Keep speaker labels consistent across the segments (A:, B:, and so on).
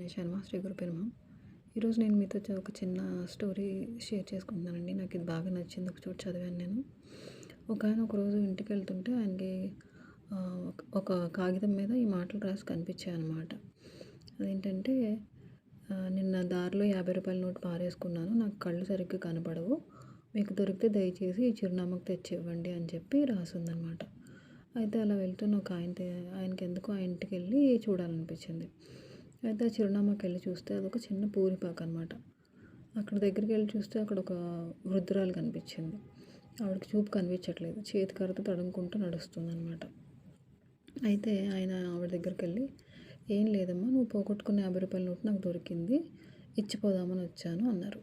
A: గణేష్ శర్మ శ్రీ గురు పెరుమ ఈరోజు నేను మీతో ఒక చిన్న స్టోరీ షేర్ చేసుకుంటున్నానండి. నాకు ఇది బాగా నచ్చింది. ఒక చోటు చదివాను నేను. ఒక ఆయన ఒకరోజు ఇంటికి వెళ్తుంటే ఆయనకి ఒక- కాగితం మీద ఈ మాటలు రాసి కనిపించాయి అనమాట అదేంటంటే నిన్న దారిలో యాభై రూపాయల నోటు పారేసుకున్నాను. నాకు కళ్ళు సరిగ్గా కనపడవు. మీకు దొరికితే దయచేసి ఈ చిరునామాకు తెచ్చి ఇవ్వండి అని చెప్పి రాసిందనమాట అయితే అలా వెళ్తున్న ఒక ఆయన ఆయనకి ఎందుకు ఆ ఇంటికి వెళ్ళి చూడాలనిపించింది. అయితే ఆ చిరునామాకి వెళ్ళి చూస్తే అదొక చిన్న పూరిపాక అనమాట అక్కడ దగ్గరికి వెళ్ళి చూస్తే అక్కడ ఒక వృద్ధురాలు కనిపించింది. ఆవిడకి చూపు కనిపించట్లేదు. చేతి కర్రతో తడుముకుంటూ నడుస్తుంది అనమాట అయితే ఆయన ఆవిడ దగ్గరికి వెళ్ళి ఏం లేదమ్మా నువ్వు పోగొట్టుకున్న యాభై రూపాయల నోటు నాకు దొరికింది. ఇచ్చిపోదామని వచ్చాను అన్నారు.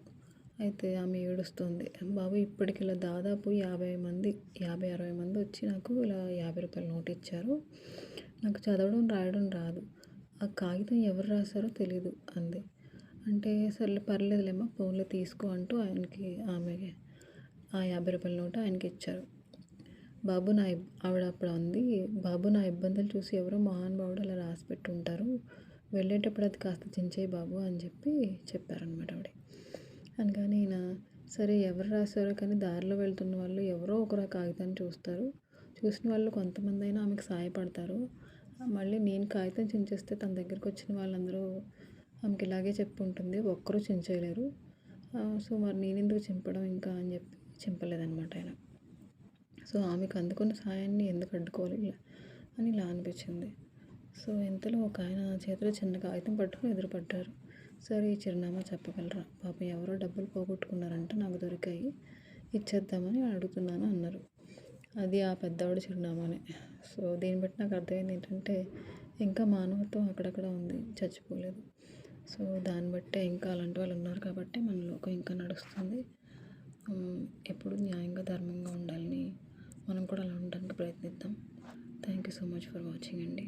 A: అయితే ఆమె ఏడుస్తుంది. బాబు ఇప్పటికి ఇలా దాదాపు యాభై మంది యాభై అరవై మంది వచ్చి నాకు ఇలా యాభై రూపాయల నోటు ఇచ్చారు. నాకు చదవడం రాయడం రాదు. ఆ కాగితం ఎవరు రాశారో తెలీదు అంది. అంటే సర్లే పర్లేదులేమ్మా ఫోన్లో తీసుకో అంటూ ఆయనకి ఆమె ఆ యాభై రూపాయల నోటు ఆయనకి ఇచ్చారు. బాబు నా ఆవిడ అప్పుడు అంది బాబు నా ఇబ్బందులు చూసి ఎవరో మహానుభావుడు అలా రాసి పెట్టుంటారు. వెళ్ళేటప్పుడు అది కాస్త చించేయి బాబు అని చెప్పి చెప్పారనమాట ఆవిడ. అనగానే ఈయన సరే ఎవరు రాశారో కానీ దారిలో వెళ్తున్న వాళ్ళు ఎవరో ఒకరు ఆ కాగితాన్ని చూస్తారు. చూసిన వాళ్ళు కొంతమంది అయినా ఆమెకు సహాయపడతారు మళ్ళీ నేను కాగితం చించేస్తే తన దగ్గరికి వచ్చిన వాళ్ళందరూ ఆమెకి ఇలాగే చెప్పు ఉంటుంది. ఒక్కరూ చించేయలేరు. సో మరి నేను ఎందుకు చింపడం ఇంకా అని చెప్పి చింపలేదనమాట ఆయన. సో ఆమెకు అందుకున్న సాయాన్ని ఎందుకు అడ్డుకోవాలి ఇలా అని ఇలా అనిపించింది. సో ఇంతలో ఒక ఆయన చేతిలో చిన్న కాగితం పట్టుకుని ఎదురుపడ్డారు. సరే ఈ చిరునామా చెప్పగలరా? పాపం ఎవరో డబ్బులు పోగొట్టుకున్నారంట నాకు దొరికాయి. ఇచ్చేద్దామని అడుగుతున్నాను అన్నారు. అది ఆ పెద్దవాడి చిరునామానే. సో దీన్ని బట్టి నాకు అర్థమైంది ఏంటంటే ఇంకా మానవత్వం అక్కడక్కడ ఉంది చచ్చిపోలేదు. సో దాన్ని బట్టే ఇంకా అలాంటి వాళ్ళు ఉన్నారు కాబట్టి మన లోకం ఇంకా నడుస్తుంది. ఎప్పుడు న్యాయంగా ధర్మంగా ఉండాలని మనం కూడా అలా ఉండడానికి ప్రయత్నిద్దాం. Thank you so much for watching అండి.